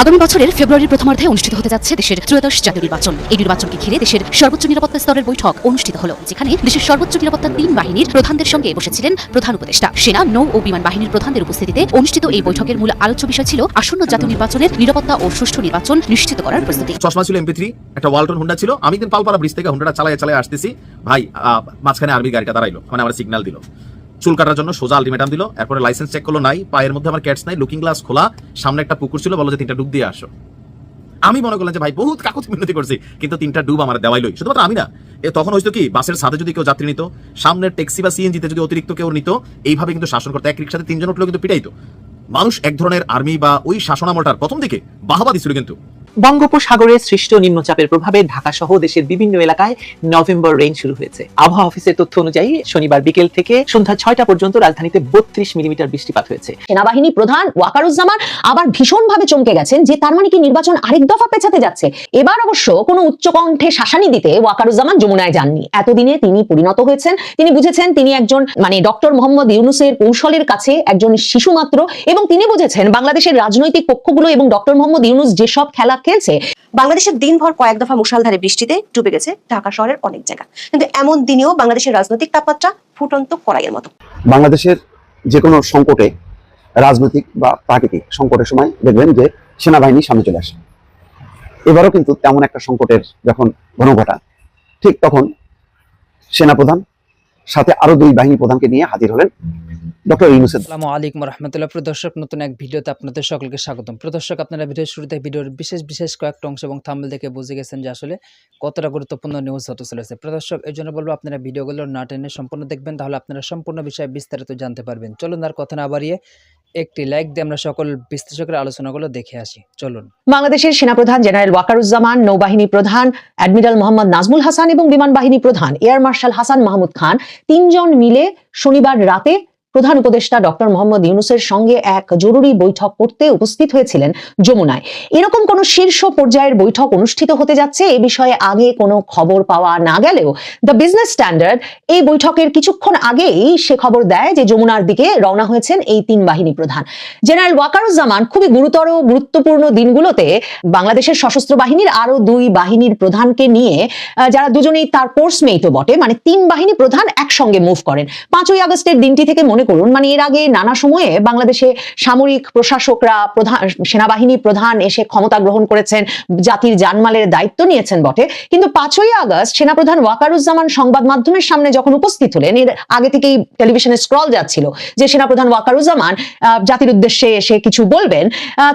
আগামী বছরের ফেব্রুয়ারির প্রথমার্ধে অনুষ্ঠিত হতে যাচ্ছে দেশের ত্রয়োদশ জাতীয় নির্বাচন। এই নির্বাচনকে ঘিরে দেশের সর্বোচ্চ নিরাপত্তা স্তরের বৈঠক অনুষ্ঠিত হলো, যেখানে দেশের সর্বোচ্চ নিরাপত্তা তিন বাহিনীর প্রধানদের সঙ্গে বসেছিলেন প্রধান উপদেষ্টা। সেনা, নৌ ও বিমান বাহিনীর প্রধানদের উপস্থিতিতে অনুষ্ঠিত এই বৈঠকের মূল আলোচ্য বিষয় ছিল আসন্ন জাতীয় নির্বাচনের নিরাপত্তা ও সুষ্ঠু নির্বাচন নিশ্চিত করার প্রস্তুতি। চশমা ছিল এমপি থ্রি, একটা ওয়ালটন হুন্ডা ছিল। আমি দিন পালপাড়া ব্রিজ থেকে হুন্ডাটা চালায় চালায় আসতেছি। ভাই মাঝখানে আর্মি গাড়িটা দাঁড়াইলো। মানে আমার সিগন্যাল দিল। চুল কাটার জন্য সোজা আলটিমেটাম দিল। এরপরে লাইসেন্স চেক করল, নাই, পায়ের মধ্যে আমার ক্যাটস নাই লুকিং গ্লাস খোলা, সামনে একটা পুকুর ছিল, বলো যে তিনটা ডুব দিয়ে আসো। আমি মনে করলাম যে, ভাই, বহুত কাকুতি মিনতি করছি। কিন্তু তিনটা ডুব আমার দেওয়াইলই শুধুমাত্র আমি না, এ তখন হয়তো কি, বাসের সাথে যদি কেউ যাত্রী নিত, সামনের ট্যাক্সি বা সিএনজিতে যদি অতিরিক্ত কেউ নিত, এইভাবে কিন্তু শাসন করতে। এক রিক্সাতে তিনজন উঠলেও কিন্তু পিটাইতো। মানুষ এক ধরনের আর্মি বা ওই শাসনামলটার প্রথম দিকে বাহবা দিছিল কিন্তু। বঙ্গোপসাগরে সৃষ্ট নিম্নচাপের প্রভাবে ঢাকা সহ দেশের বিভিন্ন এলাকায় নভেম্বর রেইন শুরু হয়েছে। আবহাওয়া অফিসের তথ্য অনুযায়ী শনিবার বিকেল থেকে সন্ধ্যা ছয়টা পর্যন্ত রাজধানীতে বত্রিশ মিলিমিটার বৃষ্টিপাত হয়েছে। সেনাবাহিনী প্রধান ওয়াকারুজ্জামান আবার ভীষণভাবে চমকে গেছেন যে তার মানে কি নির্বাচন আরেক দফা পেছাতে যাচ্ছে। এবার অবশ্য কোনো উচ্চকণ্ঠে শাসানি দিতে ওয়াকারুজ্জামান যমুনায় যাননি। এতদিনে তিনি পরিণত হয়েছেন। তিনি বুঝেছেন তিনি একজন মানে ডক্টর মোহাম্মদ ইউনুসের কৌশলের কাছে একজন শিশু মাত্র এবং তিনি বুঝেছেন বাংলাদেশের রাজনৈতিক পক্ষগুলো এবং ডক্টর মোহাম্মদ ইউনুস যেসব খেলা খেলছে, বাংলাদেশের দিনভর কয়েক দফা মুষলধারে বৃষ্টিতে ডুবে গেছে ঢাকা শহরের অনেক জায়গা। কিন্তু এমন দিনেও বাংলাদেশের রাজনৈতিক তাপমাত্রা ফুটন্ত কড়াইয়ের মতো। বাংলাদেশের যে কোনো সংকটে, রাজনৈতিক বা প্রাকৃতিক সংকটের সময় দেখবেন যে সেনাবাহিনী সামনে চলে আসে। এবারও কিন্তু তেমন একটা সংকটের যখন ঘনঘটা, ঠিক তখন সেনাপ্রধান, সাথে আরও দুই বাহিনী প্রধানকে নিয়ে হাজির হলেন। ডক্টর ইউনুসেদ আসসালামু আলাইকুম রহমতুল্লাহ। প্রদর্শক নতুন এক ভিডিওতে আপনাদের সকলকে স্বাগতম। প্রদর্শক আপনারা ভিডিওর শুরুতে ভিডিওর বিশেষ বিশেষ কয়েকটা অংশ এবং থাম্বনেল দেখে বুঝে গেছেন যে আসলে কতটা গুরুত্বপূর্ণ নিউজ হতে চলেছে। প্রদর্শক এই জন্য বলব আপনারা ভিডিওগুলো না টেনে সম্পূর্ণ দেখবেন তাহলে আপনারা সম্পূর্ণ বিষয়ে বিস্তারিত জানতে পারবেন। চলুন আর কথা না বাড়িয়ে একটি লাইক দিয়ে আমরা সকল বিশ্লেষকের আলোচনাগুলো দেখে আসি। চলুন। বাংলাদেশের সেনাপ্রধান জেনারেল ওয়াকারুজ্জামান নৌবাহিনী প্রধান অ্যাডমিরাল মোহাম্মদ নাজমুল হাসান এবং বিমান বাহিনী প্রধান এয়ার মার্শাল হাসান মাহমুদ খান তিনজন মিলে শনিবার রাতে প্রধান উপদেষ্টা ডক্টর মোহাম্মদ ইউনুসের সঙ্গে এক জরুরি বৈঠক করতে উপস্থিত হয়েছিলেন যমুনায়। এরকম কোনো শীর্ষ পর্যায়ের বৈঠক অনুষ্ঠিত হতে যাচ্ছে এ বিষয়ে আগে কোনো খবর পাওয়া না গেলেও দ্য বিজনেস স্ট্যান্ডার্ড এই বৈঠকের কিছুক্ষণ আগেই সে খবর দেয় যে যমুনার দিকে রওনা হয়েছেন এই তিন বাহিনী প্রধান। জেনারেল ওয়াকারুজ্জামান, খুবই গুরুতর গুরুত্বপূর্ণ দিনগুলোতে বাংলাদেশের সশস্ত্র বাহিনীর আরও দুই বাহিনীর প্রধানকে নিয়ে যারা দুজনেই তার কোর্সমেটও বটে মানে তিন বাহিনী প্রধান একসঙ্গে মুভ করেন। পাঁচই আগস্টের দিনটি থেকে মনে করুন মানে এর আগে নানা সময়ে বাংলাদেশে সামরিক প্রশাসকরা, প্রধান, সেনাবাহিনী প্রধান এসে ক্ষমতা গ্রহণ করেছেন, জাতির জানমালের দায়িত্ব নিয়েছেন বটে। কিন্তু পাঁচই আগস্ট সেনাপ্রধান ওয়াকারুজ্জামান সংবাদ মাধ্যমের সামনে যখন উপস্থিত হলেন, এর আগে থেকেই টেলিভিশনে স্ক্রল যাচ্ছিল যে সেনাপ্রধান ওয়াকারুজ্জামান জাতির উদ্দেশ্যে এসে কিছু বলবেন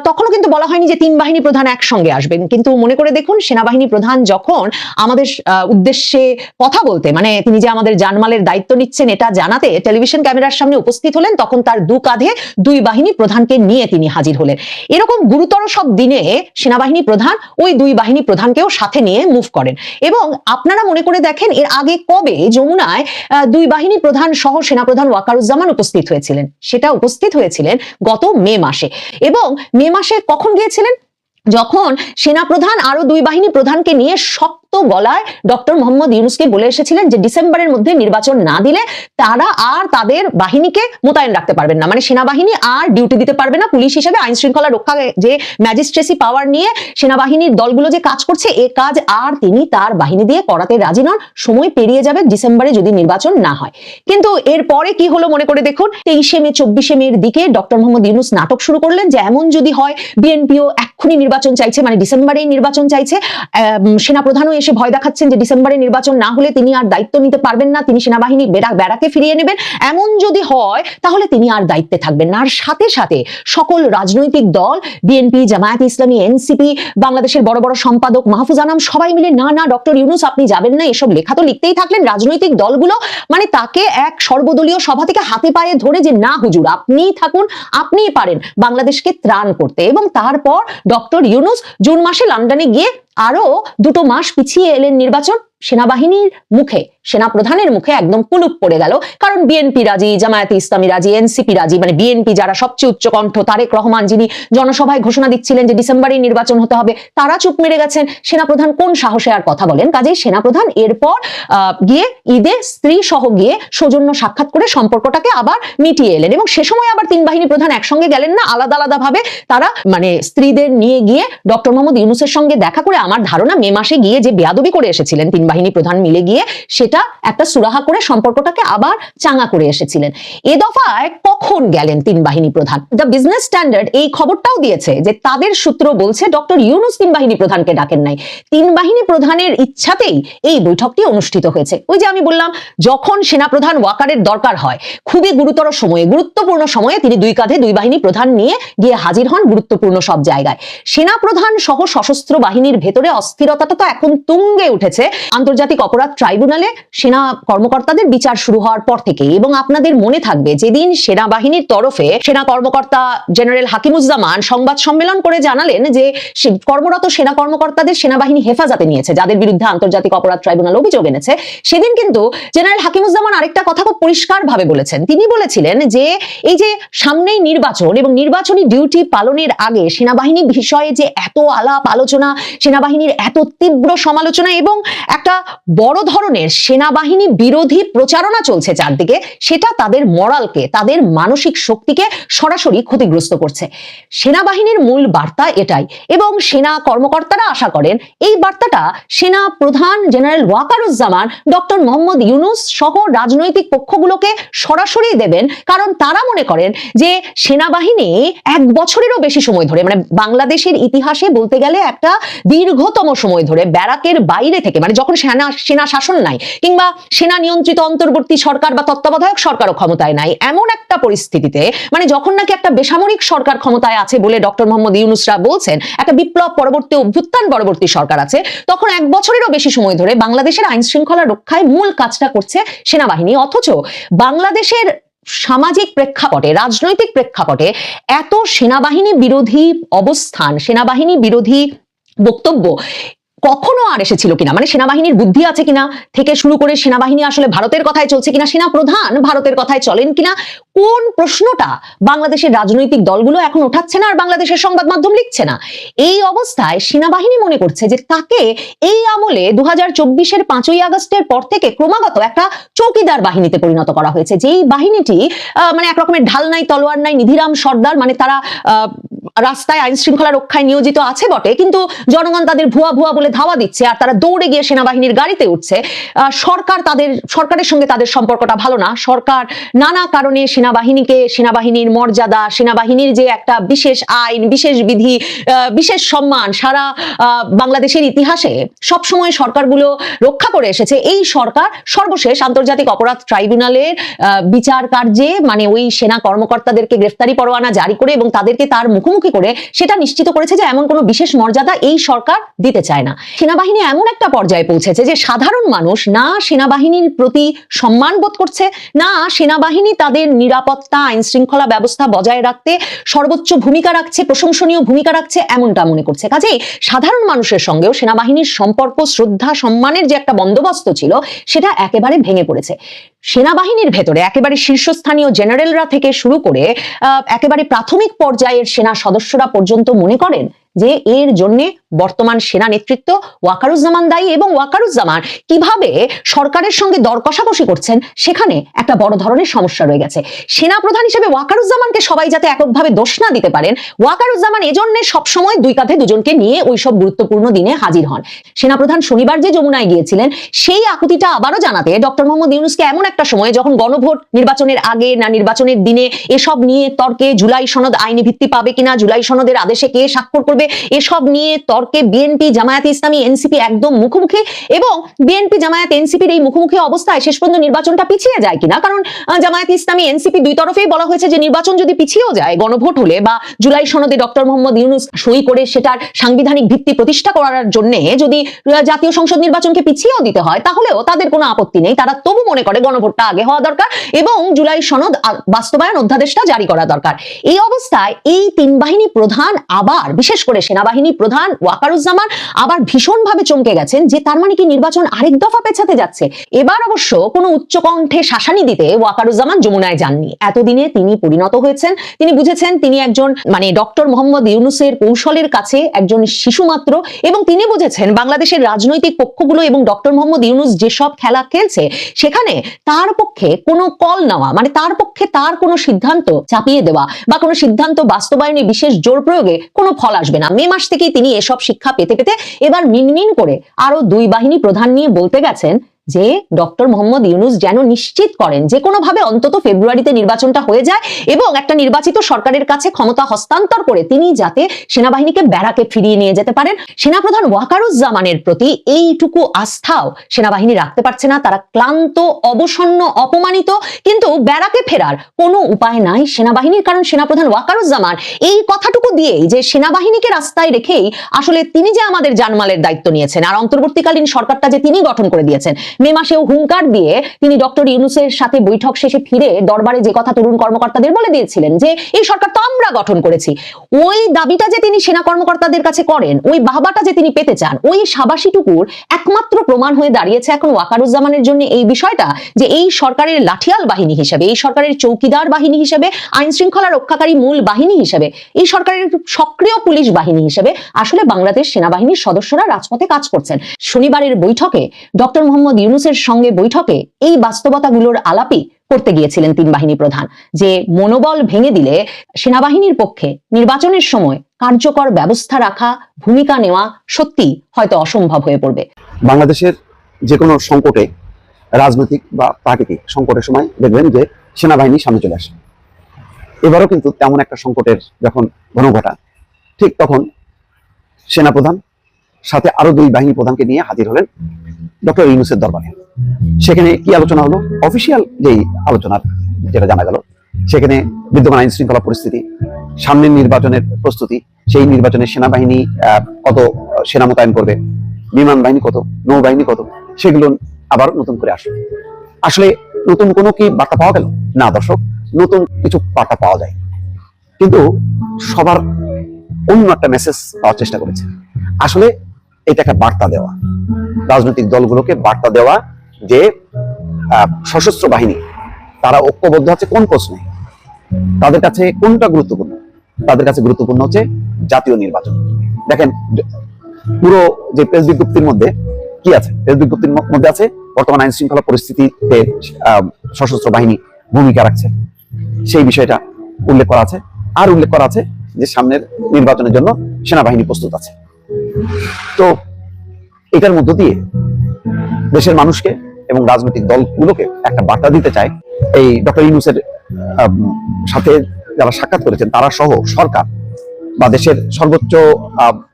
তখনও কিন্তু বলা হয়নি যে তিন বাহিনী প্রধান একসঙ্গে আসবেন। কিন্তু মনে করে দেখুন, সেনাবাহিনী প্রধান যখন আমাদের উদ্দেশ্যে কথা বলতে মানে তিনি যে আমাদের জানমালের দায়িত্ব নিচ্ছেন এটা জানাতে টেলিভিশন ক্যামেরার সামনে উপস্থিত হলেন, তখন তার দু কাঁধে দুই বাহিনী প্রধানকে নিয়ে তিনি হাজির হলেন। এরকম গুরুতর সব দিনে সেনাবাহিনী প্রধান ওই দুই বাহিনী প্রধানকেও সাথে নিয়ে মুভ করেন। এবং আপনারা মনে করে দেখেন, এর আগে কবে যমুনায় দুই বাহিনী প্রধান সহ সেনাপ্রধান ওয়াকারুজ্জামান উপস্থিত হয়েছিলেন? সেটা উপস্থিত হয়েছিলেন গত মে মাসে। এবং মে মাসে কখন গিয়েছিলেন? যখন সেনাপ্রধান আরও দুই বাহিনী প্রধানকে নিয়ে শক্ত গলায় ডক্টর মোহাম্মদ ইউনুসকে বলে এসেছিলেন যে ডিসেম্বরের মধ্যে নির্বাচন না দিলে তারা আর তাদের বাহিনীকে মোতায়েন রাখতে পারবেন না। মানে সেনাবাহিনী আর ডিউটি দিতে পারবে না। পুলিশ হিসেবে আইন শৃঙ্খলা রক্ষা যে ম্যাজিস্ট্রেসি পাওয়ার নিয়ে সেনাবাহিনীর দলগুলো যে কাজ করছে, এ কাজ আর তিনি তার বাহিনী দিয়ে করাতে রাজি নন। সময় পেরিয়ে যাবে ডিসেম্বরে যদি নির্বাচন না হয়। কিন্তু এরপরে কি হলো মনে করে দেখুন? তেইশে মে, চব্বিশে মের দিকে ডক্টর মোহাম্মদ ইউনুস নাটক শুরু করলেন যে এমন যদি হয়, বিএনপিও এক্ষুনি নির্বাচন চাইছে মানে ডিসেম্বরেই নির্বাচন চাইছে। সেনাপ্রধানও এসে ভয় দেখাচ্ছেন যে ডিসেম্বরে নির্বাচন না হলে তিনি আর দায়িত্ব নিতে পারবেন না, তিনি সেনাবাহিনী বেড়া ব্যারাকে ফিরিয়ে নেবেন। এমন যদি হয়, তাহলে তিনি আর দায়িত্বে থাকবেন না। আর সাথে সাথে সকল রাজনৈতিক দল, বিএনপি, জামায়াত ইসলামী, এনসিপি, বাংলাদেশের বড় বড় সম্পাদক মাহফুজ আনাম, সবাই মিলে না না, ডক্টর ইউনুস, আপনি যাবেন না, এসব লেখা তো লিখতেই থাকলেন রাজনৈতিক দলগুলো। মানে তাকে এক সর্বদলীয় সভা থেকে হাতে পায়ে ধরে যে, না হুজুর, আপনিই থাকুন, আপনিই পারেন বাংলাদেশকে ত্রাণ করতে। এবং তারপর ডক্টর ইউনুস জুন মাসে লন্ডনে গিয়ে আরও দুটো মাস পিছিয়ে এলেন নির্বাচন। সেনাবাহিনীর মুখে সেনা প্রধানের মুখে একদম কুলুপ পড়ে গেল। কারণ বিএনপি রাজি, জামায়াতে ইসলামী রাজি এনসিপি রাজি মানে বিএনপি যারা সবচেয়ে উচ্চকণ্ঠ তারেক রহমান যিনি জনসভায় ঘোষণা দিচ্ছিলেন যে ডিসেম্বরে নির্বাচন হতে হবে, তারা চুপ মেরে গেছেন। সেনাপ্রধান কোন সাহসে আর কথা বলেন? কাজেই সেনাপ্রধান এরপর গিয়ে ঈদে স্ত্রী সহ গিয়ে সৌজন্য সাক্ষাৎ করে সম্পর্কটাকে আবার মিটিয়ে এলেন এবং সে সময় আবার তিন বাহিনী প্রধান একসঙ্গে গেলেন না, আলাদা আলাদা ভাবে তারা মানে স্ত্রীদের নিয়ে গিয়ে ডক্টর মোহাম্মদ ইউনুসের সঙ্গে দেখা করে, আমার ধারণা মে মাসে গিয়ে যে বেয়াদবি করে এসেছিলেন তিন বাহিনী প্রধান মিলে গিয়ে সেটা একটা সুরাহা করে সম্পর্কটাকে আবার চাঙা করে এসেছিলেন। এ দফায় কখন গেলেন তিন বাহিনী প্রধান? দ্য বিজনেস স্ট্যান্ডার্ড এই খবরটাও দিয়েছে যে তাদের সূত্র বলছে ডক্টর ইউনুস তিন বাহিনী প্রধানকে ডাকেন নাই। তিন বাহিনী প্রধানের ইচ্ছাতেই এই বৈঠকটি অনুষ্ঠিত হয়েছে। ওই যে আমি বললাম, যখন সেনাপ্রধান ওয়াকারের দরকার হয়, খুবই গুরুতর সময়ে, গুরুত্বপূর্ণ সময়ে তিনি দুই কাঁধে দুই বাহিনী প্রধান নিয়ে গিয়ে হাজির হন গুরুত্বপূর্ণ সব জায়গায়। সেনাপ্রধান সহ সশস্ত্র বাহিনীর ভেতরে অস্থিরতাটা তো এখন তুঙ্গে উঠেছে। আন্তর্জাতিক অপরাধ ট্রাইব্যুনালে সেনা কর্মকর্তাদের বিচার শুরু হওয়ার পর থেকে এবং আপনাদের মনে থাকবে যেদিন সেনাবাহিনীর তরফে সেনা কর্মকর্তা জেনারেল হাকিমুজ্জামান সংবাদ সম্মেলন করে জানালেন যে কর্মরত সেনা কর্মকর্তাদের সেনাবাহিনী হেফাজতে নিয়েছে, যাদের বিরুদ্ধে আন্তর্জাতিক অপরাধ ট্রাইব্যুনাল অভিযোগ এনেছে। সেদিন কিন্তু জেনারেল হাকিমুজ্জামান আরেকটা কথা খুব পরিষ্কার ভাবে বলেছেন। তিনি বলেছিলেন যে এই যে সামনেই নির্বাচন এবং নির্বাচনী ডিউটি পালনের আগে সেনাবাহিনী বিষয়ে যে এত আলাপ আলোচনা, সেনাবাহিনীর এত তীব্র সমালোচনা এবং একটা বড় ধরনের সেনাবাহিনী বিরোধী প্রচারণা চলছে চারদিকে, সেটা তাদের মরালকে, তাদের মানসিক শক্তিকে সরাসরি ক্ষতিগ্রস্ত করছে। সেনাবাহিনীর মূল বার্তা এটাই এবং সেনা কর্মকর্তারা আশা করেন এই বার্তাটা সেনা প্রধান জেনারেল ওয়াকারুজ্জামান, ডক্টর মোহাম্মদ ইউনুস সহ রাজনৈতিক পক্ষগুলোকে সরাসরি দেবেন কারণ তারা মনে করেন যে সেনাবাহিনী এক বছরেরও বেশি সময় ধরে মানে বাংলাদেশের ইতিহাসে বলতে গেলে একটা দীর্ঘতম সময় ধরে ব্যারাকের বাইরে থেকে মানে যখন সেনা সেনা শাসন নাই, কিংবা সেনা নিয়ন্ত্রিত অন্তর্বর্তী সরকার বা তত্ত্বাবধায়ক সরকারও ক্ষমতায় নাই, এমন একটা পরিস্থিতিতে মানে যখন নাকি একটা বেসামরিক সরকার ক্ষমতায় আছে বলে ডক্টর মোহাম্মদ ইউনুসরা বলছেন, একটা বিপ্লব পরবর্তী, অভ্যুত্থান পরবর্তী সরকার আছে, তখন এক বছরেরও বেশি সময় ধরে বাংলাদেশের আইন শৃঙ্খলা রক্ষায় মূল কাজটা করছে সেনাবাহিনী, অথচ বাংলাদেশের সামাজিক প্রেক্ষাপটে, রাজনৈতিক প্রেক্ষাপটে এত সেনাবাহিনী বিরোধী অবস্থান, সেনাবাহিনী বিরোধী বক্তব্য কখনো আর এসেছিল কিনা? মানে সেনাবাহিনীর বুদ্ধি আছে কিনা? থেকে শুরু করে সেনাবাহিনী আসলে ভারতের কথায় চলছে কিনা? সেনা প্রধান ভারতের কথায় চলেন কিনা? কোন প্রশ্নটা বাংলাদেশের রাজনৈতিক দলগুলো এখন ওঠাচ্ছে না আর বাংলাদেশের সংবাদ মাধ্যম লিখছে না? এই অবস্থায় সেনাবাহিনী মনে করছে যে তাকে এই আমলে দু হাজার চব্বিশের পাঁচই আগস্টের পর থেকে ক্রমাগত একটা চৌকিদার বাহিনীতে পরিণত করা হয়েছে। যেই বাহিনীটি মানে এক রকমের ঢাল নাই, তলোয়ার নাই, নিধিরাম সর্দার মানে তারা রাস্তায় আইন শৃঙ্খলা রক্ষায় নিয়োজিত আছে বটে, কিন্তু জনগণ তাদের ভুয়া ভুয়া বলে ধাওয়া দিচ্ছে আর তারা দৌড়ে গিয়ে সেনাবাহিনীর গাড়িতে উঠছে। সরকার তাদের, সরকারের সঙ্গে তাদের সম্পর্কটা ভালো না। সরকার নানা কারণে সেনাবাহিনীকে, সেনাবাহিনীর মর্যাদা, সেনাবাহিনীর যে একটা বিশেষ আইন, বিশেষ বিধি বিশেষ সম্মান সারা বাংলাদেশের ইতিহাসে সবসময় সরকারগুলো রক্ষা করে এসেছে। এই সরকার সর্বশেষ আন্তর্জাতিক অপরাধ ট্রাইব্যুনালের বিচার কার্যে মানে ওই সেনা কর্মকর্তাদেরকে গ্রেফতারি পরোয়ানা জারি করে এবং তাদেরকে তার মুখোমুখি করে সেটা নিশ্চিত করেছে যে এমন কোনো বিশেষ মর্যাদা এই সরকার দিতে চায় না। সেনাবাহিনী এমন একটা পর্যায়ে পৌঁছেছে যে সাধারণ মানুষ না সেনাবাহিনীর প্রতি সম্মান বোধ করছে, না সেনাবাহিনী তাদের নিরাপত্তা, আইন শৃঙ্খলা ব্যবস্থা বজায় রাখতে সর্বোচ্চ ভূমিকা রাখছে, প্রশংসনীয় ভূমিকা রাখছে এমনটা মনে করছে। কাজেই সাধারণ মানুষের সঙ্গেও সেনাবাহিনীর সম্পর্ক, শ্রদ্ধা, সম্মানের যে একটা বন্দোবস্ত ছিল, সেটা একেবারে ভেঙে পড়েছে। সেনাবাহিনীর ভেতরে, একেবারে শীর্ষস্থানীয় জেনারেলরা থেকে শুরু করে একেবারে প্রাথমিক পর্যায়ের সেনা সদস্যরা পর্যন্ত মনে করেন যে এর জন্য বর্তমান সেনা নেতৃত্ব ওয়াকারুজ্জামান দায়ী এবং ওয়াকারুজ্জামান কীভাবে সরকারের সঙ্গে দর কষাকষি করছেন, সেখানে একটা বড় ধরনের সমস্যা রয়ে গেছে। সেনা প্রধান হিসেবে ওয়াকারুজ্জামানকে সবাই যাতে এককভাবে দোষ না দিতে পারেন, ওয়াকারুজ্জামান এজন্য সবসময় দুই কাঁধে দুজনকে নিয়ে ওই সব গুরুত্বপূর্ণ দিনে হাজির হন। সেনাপ্রধান শনিবার যে যমুনায় গিয়েছিলেন, সেই আকুতিটা আবারও জানাতে ডক্টর মোহাম্মদ ইউনুসকে এমন একটা সময় যখন গণভোট নির্বাচনের আগে না নির্বাচনের দিনে এসব নিয়ে তর্কে, জুলাই সনদ আইনি ভিত্তি পাবে কিনা, জুলাই সনদের আদেশে কে স্বাক্ষর করবে এসব নিয়ে তর্কে বিএনপি জামায়াত ইসলামী এনসিপি একদম মুখোমুখি এবং বিএনপি জামায়াত এনসিপির এই মুখোমুখি অবস্থায় শেষ পর্যন্ত নির্বাচনটা পিছিয়ে যায় কিনা? কারণ জামায়াত ইসলামী এনসিপি দুই তরফেই বলা হয়েছে যে নির্বাচন যদি পিছিয়েও যায়, গণভোট হলে বা জুলাই সনদে ডক্টর মোহাম্মদ ইউনুস সই করে সেটার সাংবিধানিক ভিত্তি প্রতিষ্ঠা করার জন্য যদি জাতীয় সংসদ নির্বাচনকে পিছিয়েও দিতে হয়, তাহলেও তাদের কোনো আপত্তি নেই। তারা তবু মনে করে গণভোটটা আগে হওয়া দরকার এবং জুলাই সনদ বাস্তবায়ন অধ্যাদেশটা জারি করা দরকার। এই অবস্থায় এই তিন বাহিনী প্রধান আবার, বিশেষ করে করে সেনাবাহিনী প্রধান ওয়াকারুজ্জামান আবার ভীষণভাবে চমকে গেছেন যে তার মানে কি নির্বাচন আরেক দফা পেছাতে যাচ্ছে। এবার অবশ্য কোনো উচ্চকণ্ঠে শাসানি দিতে ওয়াকারুজ্জামান যমুনায় যাননি। এতদিনে তিনি পরিণত হয়েছেন। তিনি বুঝেছেন তিনি একজন মানে ডক্টর মোহাম্মদ ইউনুসের কৌশলের কাছে একজন শিশু মাত্র এবং তিনি বুঝেছেন বাংলাদেশের রাজনৈতিক পক্ষগুলো এবং ডক্টর মোহাম্মদ ইউনুস যেসব খেলা খেলছে, সেখানে তার পক্ষে কোনো কল নেওয়া মানে তার পক্ষে তার কোনো সিদ্ধান্ত চাপিয়ে দেওয়া বা কোনো সিদ্ধান্ত বাস্তবায়নে বিশেষ জোর প্রয়োগে কোনো ফল আসবে না। মে মাস থেকেই তিনি এসব শিক্ষা পেতে পেতে এবার মিনমিন করে আরও দুই বাহিনী প্রধান নিয়ে বলতে গেছেন যে ডক্টর মোহাম্মদ ইউনুস যেন নিশ্চিত করেন যে কোনোভাবে অন্তত ফেব্রুয়ারিতে নির্বাচনটা হয়ে যায় এবং একটা নির্বাচিত সরকারের কাছে ক্ষমতা হস্তান্তর করে তিনি যাতে সেনাবাহিনীকে ব্যারাকে ফিরিয়ে নিয়ে যেতে পারেন। সেনাপ্রধান ওয়াকারুজ্জামানের প্রতি এইটুকু আস্থাও সেনাবাহিনী রাখতে পারছে না। তারা ক্লান্ত, অবসন্ন, অপমানিত, কিন্তু ব্যারাকে ফেরার কোনো উপায় নাই সেনাবাহিনীর। কারণ সেনাপ্রধান ওয়াকারুজ্জামান এই কথাটুকু দিয়েই যে সেনাবাহিনীকে রাস্তায় রেখেই আসলে তিনি যে আমাদের জানমালের দায়িত্ব নিয়েছেন, আর অন্তর্বর্তীকালীন সরকারটা যে তিনি গঠন করে দিয়েছেন মে মাসেও হুঙ্কার দিয়ে তিনি ডক্টর ইউনুসের সাথে বৈঠক শেষে ফিরে দরবারে যে কথা তরুণ কর্মকর্তাদের বলে দিয়েছিলেন যে, এই সরকার তো আমরা গঠন করেছি। ওই দাবিটা যে তিনি সেনা কর্মকর্তাদের কাছে করেন, ওই বাহবাটা যে তিনি পেতে চান, ওই সাবাসীটুকুর একমাত্র প্রমাণ হয়ে দাঁড়িয়েছে এখন ওয়াকারুজ্জামানের জন্য এই বিষয়টা যে, এই সরকারের লাঠিয়াল বাহিনী হিসেবে, এই সরকারের চৌকিদার বাহিনী হিসেবে আইন শৃঙ্খলা রক্ষাকারী মূল বাহিনী হিসেবে, এই সরকারের সক্রিয় পুলিশ বাহিনী হিসেবে আসলে বাংলাদেশ সেনাবাহিনীর সদস্যরা রাজপথে কাজ করছেন। শনিবারের বৈঠকে ডক্টর মোহাম্মদ ইউনুসের সঙ্গে বৈঠকে এই বাস্তবতাগুলোর আলাপই করতে গিয়েছিলেন তিন বাহিনী প্রধান, যে মনোবল ভেঙে দিলে সেনাবাহিনীর পক্ষে নির্বাচনের সময় কার্যকর ব্যবস্থা রাখা, ভূমিকা নেওয়া সত্যি হয়তো অসম্ভব হয়ে পড়বে। বাংলাদেশের যে কোনো সংকটে, রাজনৈতিক বা প্রাকৃতিক সংকটের সময় দেখবেন যে সেনাবাহিনী সামনে চলে আসে। এবারও কিন্তু তেমন একটা সংকটের যখন ঘন ঘটা ঠিক তখন সেনাপ্রধান, সাথে আরও দুই বাহিনী প্রধানকে নিয়ে হাজির হলেন ডক্টর ইউনুসের দরবারে সেখানে কি আলোচনা হলো? অফিসিয়াল যেই আলোচনা যেটা জানা গেল সেখানে বিদ্যমান আইন শৃঙ্খলা পরিস্থিতি সামনের নির্বাচনের প্রস্তুতি সেই নির্বাচনে সেনাবাহিনী কত সেনা মোতায়েন করবে বিমান বাহিনী কত নৌবাহিনী কত সেগুলো আবার নতুন করে আসবে। আসলে নতুন কোনো কি বার্তা পাওয়া গেল? না দর্শক নতুন কিছু বার্তা পাওয়া যায় কিন্তু সবার অন্য একটা মেসেজ পাওয়ার চেষ্টা করেছে। আসলে এটা একটা বার্তা দেওয়া। রাজনৈতিক দলগুলোকে বার্তা দেওয়া যে সশস্ত্র বাহিনী, তারা ঐক্যবদ্ধ আছে কোন প্রশ্নে? তাদের কাছে কোনটা গুরুত্বপূর্ণ? তাদের কাছে গুরুত্বপূর্ণ হচ্ছে জাতীয় নির্বাচন। দেখেন, পুরো যে প্রেস বিজ্ঞপ্তির মধ্যে কি আছে? প্রেস বিজ্ঞপ্তির মধ্যে আছে, বর্তমান আইন শৃঙ্খলা পরিস্থিতিতে সশস্ত্র বাহিনী ভূমিকা রাখছে। সেই বিষয়টা উল্লেখ করা আছে। আর উল্লেখ করা আছে যে সামনের নির্বাচনের জন্য সেনাবাহিনী প্রস্তুত আছে। তো এটার মধ্য দিয়ে দেশের মানুষকে এবং রাজনৈতিক দলগুলোকে একটা বার্তা দিতে চায়। এই ডক্টর ইউনুসের সাথে যারা সাক্ষাৎ করেছেন, তারা সহ সরকার বা দেশের সর্বোচ্চ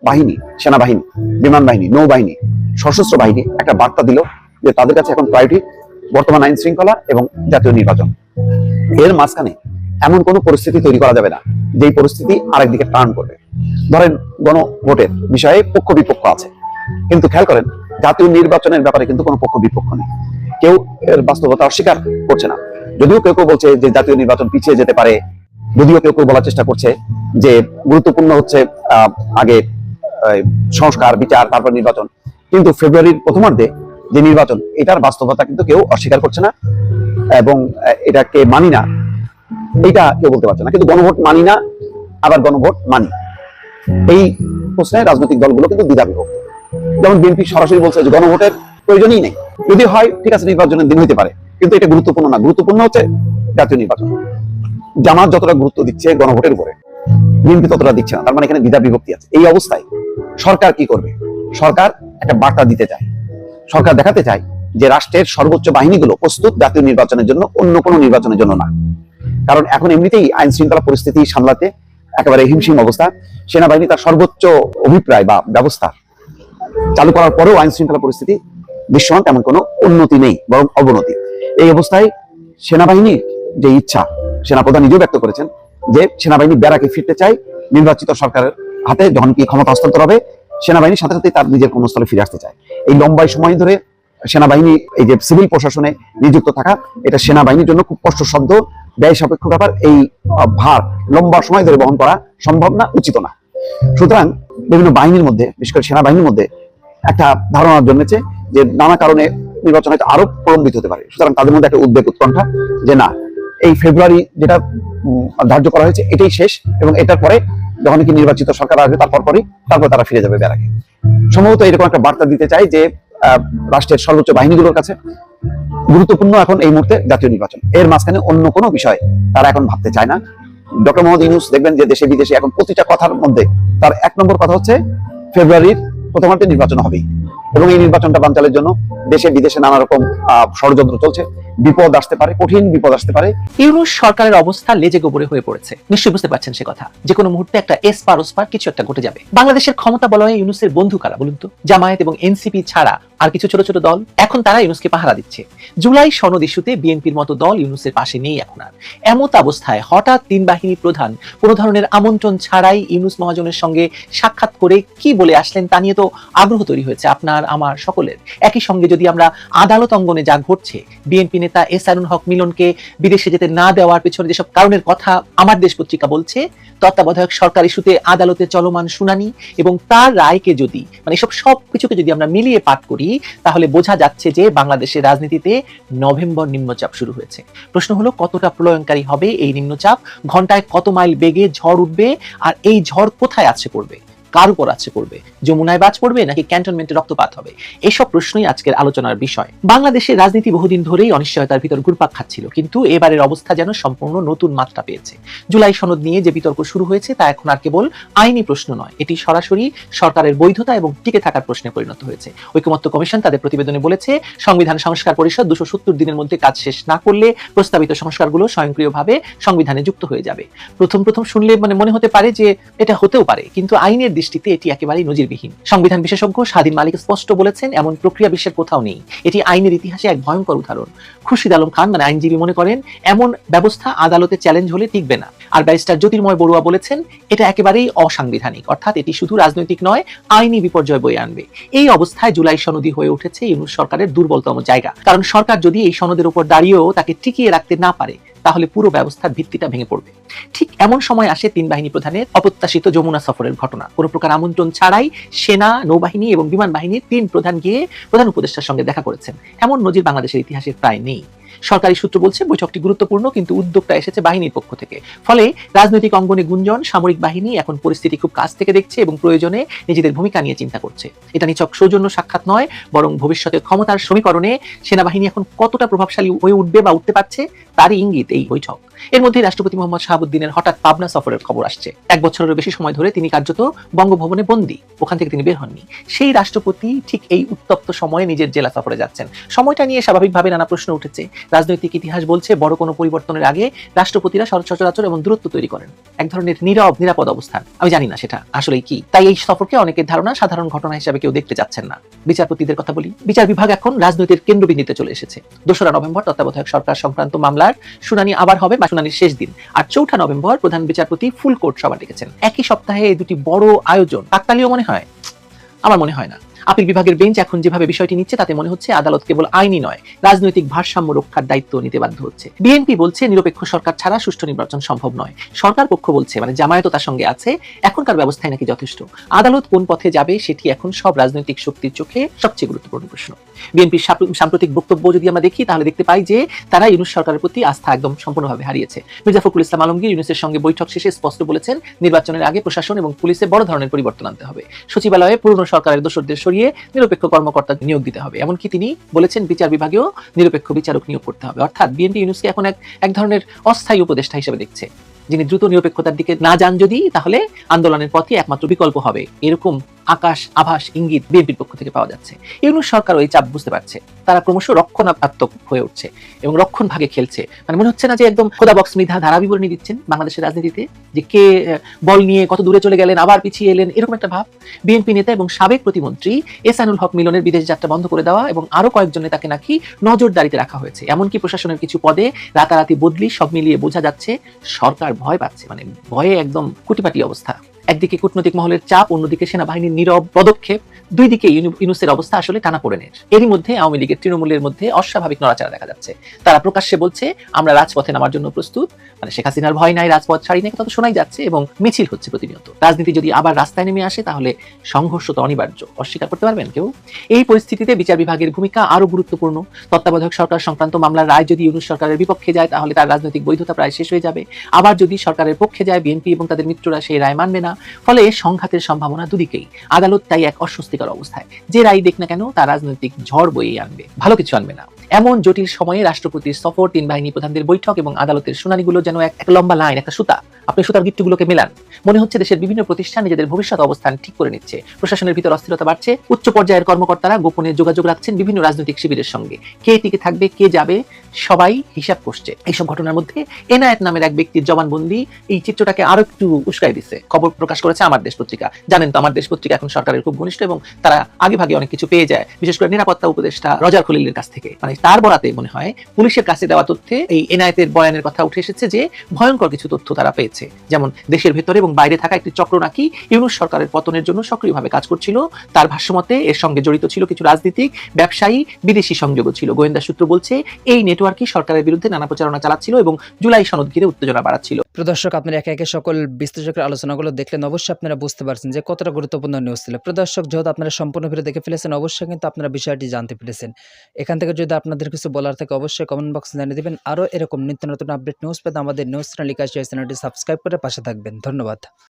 বাহিনী, সেনাবাহিনী, বিমান বাহিনী, নৌবাহিনী, সশস্ত্র বাহিনী একটা বার্তা দিল যে তাদের কাছে এখন প্রায়োরিটি বর্তমান আইন শৃঙ্খলা এবং জাতীয় নির্বাচন। এর মাঝখানে এমন কোনো পরিস্থিতি তৈরি করা যাবে না, যেই পরিস্থিতি আরেকদিকে টার্ন করবে। ধরেন গণভোটের বিষয়ে পক্ষ বিপক্ষ আছে। কিন্তু খেয়াল করেন, জাতীয় নির্বাচনের ব্যাপারে কিন্তু কোনো পক্ষ বিপক্ষ নেই। কেউ এর বাস্তবতা অস্বীকার করছে না। যদিও কেউ কেউ বলছে যে জাতীয় নির্বাচন পিছিয়ে যেতে পারে, যদিও কেউ কেউ বলার চেষ্টা করছে যে গুরুত্বপূর্ণ হচ্ছে আগে সংস্কার, বিচার, তারপর নির্বাচন। কিন্তু ফেব্রুয়ারির প্রথমার্ধে যে নির্বাচন, এটার বাস্তবতা কিন্তু কেউ অস্বীকার করছে না এবং এটাকে মানি না। এটা কেউ বলতে পারছে না। কিন্তু গণভোট মানি না, আবার গণভোট মানি। এই প্রশ্নে রাজনৈতিক দলগুলো কিন্তু দ্বিধা বিভক্ত যেমন বিএনপি সরাসরি বলছে যে গণভোটের প্রয়োজনই নেই। যদি হয়, ঠিক আছে, নির্বাচনের দিন হইতে পারে। কিন্তু এটা গুরুত্বপূর্ণ না। গুরুত্বপূর্ণ হচ্ছে জাতীয় নির্বাচন। জামাত যতটা গুরুত্ব দিচ্ছে গণভোটের উপরে, বিএনপি ততটা দিচ্ছে না। তার মানে এখানে দ্বিধা বিভক্তি আছে। এই অবস্থায় সরকার কি করবে? সরকার একটা বার্তা দিতে চায়। সরকার দেখাতে চায় যে রাষ্ট্রের সর্বোচ্চ বাহিনীগুলো প্রস্তুত জাতীয় নির্বাচনের জন্য, অন্য কোনো নির্বাচনের জন্য না। কারণ এখন এমনিতেই আইন শৃঙ্খলা পরিস্থিতি সামলাতে একেবারে হিমশিম অবস্থা। সেনাবাহিনী তার সর্বোচ্চ অভিপ্রায় বা ব্যবস্থা চালু করার পরেও আইন শৃঙ্খলা পরিস্থিতি দৃশ্যমান, তেমন কোনো উন্নতি নেই, বরং অবনতি। এই অবস্থায় সেনাবাহিনীর যে ইচ্ছা, সেনাপ্রধান নিজেও ব্যক্ত করেছেন যে সেনাবাহিনী বেড়াকে ফিরতে চায়, নির্বাচিত সরকারের হাতে যখন কি ক্ষমতা হস্তান্তর হবে সেনাবাহিনীর সাথে সাথে তার নিজের কর্মস্থলে ফিরে আসতে চায়। এই লম্বাই সময় ধরে সেনাবাহিনী, এই যে সিভিল প্রশাসনে নিযুক্ত থাকা, এটা সেনাবাহিনীর জন্য খুব কষ্টসাধ্য। ব্যয় সাপেক্ষ ব্যাপার, এই ভার লম্বা সময় ধরে বহন করা সম্ভব না, উচিত না। সুতরাং বিভিন্ন বাহিনীর মধ্যে, বিশেষ করে সেনাবাহিনীর মধ্যে একটা ধারণা জন্মেছে যে নানা কারণে নির্বাচন হয়তো আরও প্রলম্বিত হতে পারে। সুতরাং তাদের মধ্যে একটা উদ্বেগ উৎকণ্ঠা যে না, এই ফেব্রুয়ারি যেটা ধার্য করা হয়েছে, এটাই শেষ এবং এটার পরে যখন কি নির্বাচিত সরকার আসবে তারপর পরই তারপর তারা ফিরে যাবে ব্যারাকে সম্ভবত এরকম একটা বার্তা দিতে চাই যে রাষ্ট্রের সর্বোচ্চ বাহিনীগুলোর কাছে গুরুত্বপূর্ণ এখন এই মুহূর্তে জাতীয় নির্বাচন। এর মাঝখানে অন্য কোনো বিষয় তারা এখন ভাবতে চায় না। ডক্টর মোহাম্মদ ইউনুস দেখবেন যে দেশে, বিদেশে এখন প্রতিটা কথার মধ্যে তার এক নম্বর কথা হচ্ছে ফেব্রুয়ারির প্রথমার্ধে নির্বাচন হবেই। এবং এই নির্বাচনটা বানচালের জন্য দেশে, বিদেশে নানা রকম ষড়যন্ত্র চলছে। বিপদ আসতে পারে, কঠিন বিপদ আসতে পারে। ইউনুস সরকারের অবস্থা লেজে গোবরে হয়ে পড়েছে। নিশ্চয়ই বুঝতে পারছেন সে কথা। যে কোনো মুহূর্তে একটা এস পার ওস পার কিছু একটা ঘটে যাবে। বাংলাদেশের ক্ষমতা বলয়ে ইউনুসের বন্ধু কারা বলুন তো? জামায়াত এবং এনসিপি ছাড়া আর কিছু ছোট ছোট দল এখন তারা ইউনুসকে পাহারা দিচ্ছে। জুলাই সনদ ইস্যুতে বিএনপির মতো দল ইউনুসের পাশে নেই এখন আর। এমত অবস্থায় হঠাৎ তিন বাহিনী প্রধান কোনো ধরনের আমন্ত্রণ ছাড়াই ইউনুস মহাজনের সঙ্গে সাক্ষাৎ করে কি বলে আসলেন তা নিয়ে তো আগ্রহ তৈরি হয়েছে আপনার, আমার সকলের। একই সঙ্গে যদি আমরা আদালত অঙ্গনে যা ঘটছে, বিএনপি নেতা এস আনুল হক মিলনকে বিদেশে যেতে না দেওয়ার পেছনে যেসব কারণের কথা আমার দেশ পত্রিকা বলছে, তত্ত্বাবধায়ক সরকার ইস্যুতে আদালতে চলমান শুনানি এবং তার রায়কে যদি মানে এসব সব কিছুকে যদি আমরা মিলিয়ে পাঠ করি তাহলে বোঝা যাচ্ছে যে বাংলাদেশের রাজনীতিতে নভেম্বর নিম্নচাপ শুরু হয়েছে। প্রশ্ন হলো, কতটা প্রলয়নকারী হবে এই নিম্নচাপ? ঘন্টায় কত মাইল বেগে ঝড় উঠবে? আর এই ঝড় কোথায় আছে পড়বে? কার উপর আছে পড়বে যমুনায় বাজ পড়বে নাকি ক্যান্টনমেন্টে রক্তপাত হবে? এসব প্রশ্নই আজকের আলোচনার বিষয়। বাংলাদেশের রাজনীতি বহুদিন ধরেই অনিশ্চয়তার ভিতর ঘুরপাক খাচ্ছিল, কিন্তু এবারের অবস্থা যেন সম্পূর্ণ নতুন মাত্রা পেয়েছে। জুলাই সনদ নিয়ে যে বিতর্ক শুরু হয়েছে তা এখন আর কেবল আইনি প্রশ্ন নয়, এটি সরাসরি সরকারের বৈধতা এবং টিকে থাকার প্রশ্নে পরিণত হয়েছে। ঐকমত্য কমিশন তাদের প্রতিবেদনে বলেছে, সংবিধান সংস্কার পরিষদ দুশো সত্তর দিনের মধ্যে কাজ শেষ না করলে প্রস্তাবিত সংস্কারগুলো স্বয়ংক্রিয়ভাবে সংবিধানে যুক্ত হয়ে যাবে। প্রথম প্রথম শুনলে মানে মনে হতে পারে যে এটা হতেও পারে, কিন্তু আইনের দৃষ্টিতে এটি একেবারেই নজিরবিহীন। সংবিধান বিশেষজ্ঞ স্বাধীন মালিক স্পষ্ট বলেছেন, এমন প্রক্রিয়া বিশ্বের কোথাও নেই। এটি আইনের ইতিহাসে এক ভয়ঙ্কর উদাহরণ। খুরশিদ আলম খান মানে আইনজীবী মনে করেন, এমন ব্যবস্থা আদালতে চ্যালেঞ্জ হলে টিকবে না। আর ব্যারিস্টার জ্যোতির্ময় বড়ুয়া বলেছেন, এটা একেবারেই অসাংবিধানিক। অর্থাৎ এটি শুধু রাজনৈতিক নয়, আইনি বিপর্যয় বয়ে আনবে। এই অবস্থায় জুলাই সনদি হয়ে উঠেছে ইউনুস সরকারের দুর্বলতম জায়গা। কারণ সরকার যদি এই সনদের উপর দাঁড়িয়েও তাকে টিকিয়ে রাখতে না পারে তাহলে পুরো ব্যবস্থার ভিত্তিটা ভেঙে পড়বে। ঠিক এমন সময় আসে তিন বাহিনী প্রধানের অপ্রত্যাশিত যমুনা সফরের ঘটনা। কোনো প্রকার আমন্ত্রণ ছাড়াই সেনা, নৌবাহিনী এবং বিমান বাহিনীর তিন প্রধান গিয়ে প্রধান উপদেষ্টার সঙ্গে দেখা করেছেন। এমন নজির বাংলাদেশের ইতিহাসে প্রায় নেই। সরকারি সূত্র বলছে বৈঠকটি গুরুত্বপূর্ণ, কিন্তু উদ্যোগটা এসেছে বাহিনীর পক্ষ থেকে। ফলে রাজনৈতিক অঙ্গনে গুঞ্জন, সামরিক বাহিনী এখন পরিস্থিতি খুব কাছ থেকে দেখছে এবং প্রয়োজনে নিজেদের ভূমিকা নিয়ে চিন্তা করছে। এটা নিছক সৌজন্য সাক্ষাৎ নয়, বরং ভবিষ্যতে ক্ষমতার সমীকরণে সেনাবাহিনী এখন কতটা প্রভাবশালী হয়ে উঠবে বা উঠতে পারছে তারই ইঙ্গিত এই বৈঠক। এর মধ্যে রাষ্ট্রপতি মোহাম্মদ শাহাবুদ্দিনের হঠাৎ পাবনা সফরের খবর আসছে। এক বছরেরও বেশি সময় ধরে তিনি কার্যত বঙ্গভবনে বন্দী, ওখান থেকে তিনি বের হননি। সেই রাষ্ট্রপতি ঠিক এই উত্তপ্ত সময়ে নিজের জেলা সফরে যাচ্ছেন। সময়টা নিয়ে স্বাভাবিকভাবে নানা প্রশ্ন উঠেছে। রাজনৈতিক ইতিহাস বলছে, বড় কোনো পরিবর্তনের আগে রাষ্ট্রপতিরা সচরাচর এবং দূরত্ব তৈরি করেন। এক ধরনের নীরব, নিরাপদ অবস্থান। আমি জানি না সেটা। আসলে কি? তাই এই সফরকে অনেকের ধারণা সাধারণ ঘটনা হিসাবে কেউ দেখতে যাচ্ছেন না। বিচারপতিদের কথা বলি। বিচার বিভাগ এখন রাজনৈতিক কেন্দ্রবিন্দুতে চলে এসেছে। দোসরা নভেম্বর তত্ত্বাবধায়ক সরকার সংক্রান্ত মামলার শুনানি আবার হবে বা শুনানির শেষ দিন। আর চৌঠা নভেম্বর প্রধান বিচারপতি ফুল কোর্ট সভা ডেকেছেন। একই সপ্তাহে এই দুটি বড় আয়োজন। কাকতালীয় মনে হয়? আমার মনে হয় না। আপিল বিভাগের বেঞ্চ এখন যেভাবে বিষয়টি নিচ্ছে, তাতে মনে হচ্ছে আদালত কেবল আইনি নয়, রাজনৈতিক ভারসাম্য রক্ষার দায়িত্ব নিতে বাধ্য হচ্ছে। বিএনপি বলছে, নিরপেক্ষ সরকার ছাড়া সুষ্ঠু নির্বাচন সম্ভব নয়। সরকার পক্ষ বলছে মানে জামায়াত তার সঙ্গে আছে, এখনকার ব্যবস্থায় নাকি যথেষ্ট। আদালত কোন পথে যাবে, সেটি এখন সব রাজনৈতিক শক্তির চোখে সবচেয়ে গুরুত্বপূর্ণ প্রশ্ন। বিএনপির সাম্প্রতিক বক্তব্য যদি আমরা দেখি, তাহলে দেখতে পাই যে তারা ইউনুস সরকারের প্রতি আস্থা একদম সম্পূর্ণভাবে হারিয়েছে। মির্জা ফখরুল ইসলাম আলমগীর ইউনুসের সঙ্গে বৈঠক শেষে স্পষ্ট বলেছেন, নির্বাচনের আগে প্রশাসন এবং পুলিশে বড় ধরনের পরিবর্তন আনতে হবে। সচিবালয়ে পুরনো সরকারের দোষরদের সরিয়ে নিরপেক্ষ কর্মকর্তা নিয়োগ দিতে হবে। এমনকি তিনি বলেছেন, বিচার বিভাগেও নিরপেক্ষ বিচারক নিয়োগ করতে হবে। অর্থাৎ বিএনপি ইউনুসকে এখন এক এক ধরনের অস্থায়ী উপদেষ্টা হিসেবে দেখছে, যিনি দ্রুত নিরপেক্ষতার দিকে না যান যদি, তাহলে আন্দোলনের পথে একমাত্র বিকল্প হবে। এরকম আকাশ, আভাস, ইঙ্গিত বিএনপির পক্ষ থেকে পাওয়া যাচ্ছে। ইউনুস সরকার ওই চাপ বুঝতে পারছে। তারা ক্রমশ রক্ষণাত্মক হয়ে উঠছে এবং রক্ষণ ভাগে খেলছে। মানে মনে হচ্ছে না যে একদম খোদা বক্স মৃধা ধারা বিবরণী দিচ্ছেন বাংলাদেশের রাজনীতিতে, যে কে বল নিয়ে কত দূরে চলে গেলেন, আবার পিছিয়ে এলেন, এরকম একটা ভাব। বিএনপি নেতা এবং সাবেক প্রতিমন্ত্রী এসানুল হক মিলনের বিদেশ যাত্রা বন্ধ করে দেওয়া এবং আরও কয়েকজন নেতাকে নাকি নজরদারিতে রাখা হয়েছে। এমনকি প্রশাসনের কিছু পদে রাতারাতি বদলি সব মিলিয়ে বোঝা যাচ্ছে সরকার ভয় পাচ্ছে। মানে ভয়ে একদম কুটিপাটি অবস্থা। একদিকে কূটনৈতিক মহলের চাপ, অন্যদিকে সেনাবাহিনীর নীরব পদক্ষেপ। দুই দিকে ইউনুসের অবস্থা আসলে টানা পড়েনের এরই মধ্যে আওয়ামী লীগের তৃণমূলের মধ্যে অস্বাভাবিক নড়াচড়া দেখা যাচ্ছে। তারা প্রকাশ্যে বলছে, আমরা রাজপথে নামার জন্য প্রস্তুত। মানে শেখ হাসিনার ভয় নাই রাজপথ ছাড়ি নাই কথা শোনাই যাচ্ছে এবং মিছিল হচ্ছে প্রতিনিয়ত। রাজনীতি যদি আবার রাস্তায় নেমে আসে, তাহলে সংঘর্ষ তো অনিবার্য। অস্বীকার করতে পারবেন কেউ? এই পরিস্থিতিতে বিচার বিভাগের ভূমিকা আরও গুরুত্বপূর্ণ। তত্ত্বাবধায়ক সরকার সংক্রান্ত মামলার রায় যদি ইউনুস সরকারের বিপক্ষে যায়, তাহলে তার রাজনৈতিক বৈধতা প্রায় শেষ হয়ে যাবে। আবার যদি সরকারের পক্ষে যায়, বিএনপি এবং তাদের মিত্ররা সেই রায় মানবে না ফলে সংঘাতের সম্ভাবনা দুদিকেই। আদালত তাই এক অস্বস্তিকর অবস্থায়। যে রায় দেখ না কেন, তা রাজনৈতিক ঝড় বইয়ে আনবে। ভালো কিছু আনবে না। এমন জটিল সময়ে রাষ্ট্রপতির সফর, তিন বাহিনী প্রধানদের বৈঠক এবং আদালতের শুনানিগুলো যেন এক লম্বা লাইন, একটা সুতা। আপনি সুতার গিট্টুগুলোকে মেলান। মনে হচ্ছে দেশের বিভিন্ন প্রতিষ্ঠান নিজেদের ভবিষ্যৎ অবস্থান ঠিক করে নিচ্ছে। প্রশাসনের ভিতর অস্থিরতা বাড়ছে। উচ্চ পর্যায়ের কর্মকর্তারা গোপনে যোগাযোগ রাখছেন বিভিন্ন রাজনৈতিক শিবিরের সঙ্গে। কে টিকে থাকবে, কে যাবে সবাই হিসাব করছে। এইসব ঘটনার মধ্যে এনায়েত নামের এক ব্যক্তির জবানবন্দি এই চিত্রটাকে আরও একটু উস্কাই দিচ্ছে খবর প্রকাশ করেছে আমার দেশ পত্রিকা। জানেন তো, আমার দেশ পত্রিকা এখন সরকারের খুব ঘনিষ্ঠ এবং তারা আগে ভাগে অনেক কিছু পেয়ে যায়। বিশেষ করে নিরাপত্তা উপদেষ্টা রজার খলিলের কাছ থেকে। মানে তার বরাতে মনে হয় পুলিশের কাছে দেওয়া তথ্যে এই এনায়েতের বয়ানের কথা উঠে এসেছে যে ভয়ঙ্কর কিছু তথ্য তারা পেয়েছে। যেমন দেশের ভেতরে এবং বাইরে থাকা একটি চক্র নাকি ইউনুস সরকারের পতনের জন্য সক্রিয়ভাবে কাজ করছিল। তার ভাষ্যমতে এর সঙ্গে জড়িত ছিল কিছু রাজনীতিক, ব্যবসায়ী, বিদেশি সংযোগও ছিল। গোয়েন্দা সূত্র বলছে, এই নেটওয়ার্কই সরকারের বিরুদ্ধে নানা প্রচারণা চালাচ্ছিল এবং জুলাই সনদ ঘিরে উত্তেজনা বাড়াচ্ছিল। প্রদর্শক আপনারা একে একে সকল বিশ্লেষকের আলোচনাগুলো দেখলেন। অবশ্যই আপনারা বুঝতে পারছেন যে কতটা গুরুত্বপূর্ণ নিউজ ছিল। প্রদর্শক যেহেতু আপনারা সম্পূর্ণ ভিডিও দেখে ফেলেছেন, অবশ্যই কিন্তু আপনারা বিষয়টি জানতে পেরেছেন। এখান থেকে যদি আপনাদের কিছু বলার থাকে, অবশ্যই কমেন্ট বক্সে জানিয়ে দেবেন। আরও এরকম নিত্য নতুন আপডেট নিউজ পেতে আমাদের নিউজ চ্যানেল চ্যানেলটি সাবস্ক্রাইব করে পাশে থাকবেন। ধন্যবাদ।